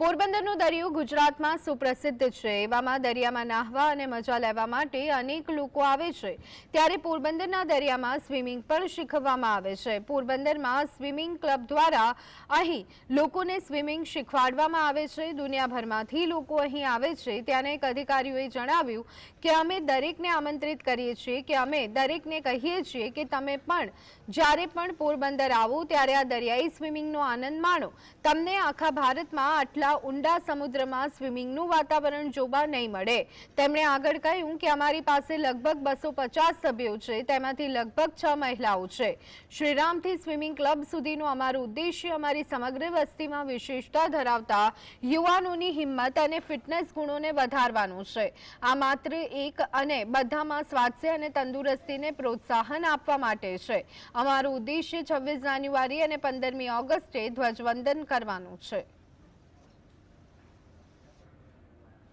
પોરબંદરનો દરિયો ગુજરાતમાં સુપ્રસિદ્ધ છે. એવામાં દરિયામાં નાહવા અને મજા લેવા માટે અનેક લોકો આવે છે. ત્યારે પોરબંદરના દરિયામાં સ્વિમિંગ પણ શીખવવામાં આવે છે. પોરબંદરમાં સ્વિમિંગ ક્લબ દ્વારા અહીં લોકોને સ્વિમિંગ શીખવાડવામાં આવે છે. દુનિયાભરમાંથી લોકો અહીં આવે છે. ત્યાંના એક અધિકારીઓએ જણાવ્યું કે અમે દરેકને આમંત્રિત કરીએ છીએ કે અમે દરેકને કહીએ છીએ કે તમે પણ જ્યારે પણ પોરબંદર આવો ત્યારે આ દરિયાઈ સ્વિમિંગનો આનંદ માણો. તમને આખા ભારતમાં આટલા ઊંડા સમુદ્રમાં સ્વિમિંગનું વાતાવરણ જોવા નહીં મળે. તેમણે આગળ કહ્યું કે અમારી પાસે લગભગ બસો પચાસ સભ્યો છે, તેમાંથી લગભગ છ મહિલાઓ છે. શ્રીરામથી સ્વિમિંગ ક્લબ સુધીનું અમારું ઉદ્દેશ્ય અમારી સમગ્ર વસ્તીમાં વિશેષતા ધરાવતા યુવાનોની હિંમત અને ફિટનેસ ગુણોને વધારવાનું છે. આ માત્ર એક અને બધામાં સ્વાસ્થ્ય અને તંદુરસ્તીને પ્રોત્સાહન આપવા માટે છે. અમારું ઉદ્દેશ્ય છવ્વીસ જાન્યુઆરી અને પંદરમી ઓગસ્ટે ધ્વજવંદન કરવાનું છે.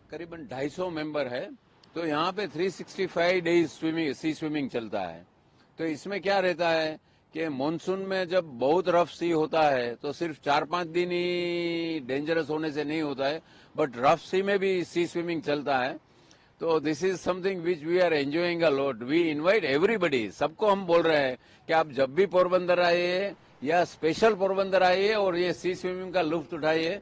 करीबन 250 मेंबर है तो यहाँ पे 365 डेज़ स्विमिंग सी स्विमिंग चलता है। तो इसमें क्या रहता है कि मॉनसून में जब बहुत रफ सी होता है तो सिर्फ़ चार पाँच दिन ही डेंजरस होने से नहीं होता है बट रफ सी में भी सी स्विमिंग चलता है। तो this is something which we are enjoying a lot we invite everybody सबको हम बोल रहे हैं कि आप जब भी पोरबंदर आइए या स्पेशल पोरबंदर आइए और ये सी स्विमिंग का लुफ्त उठाइए।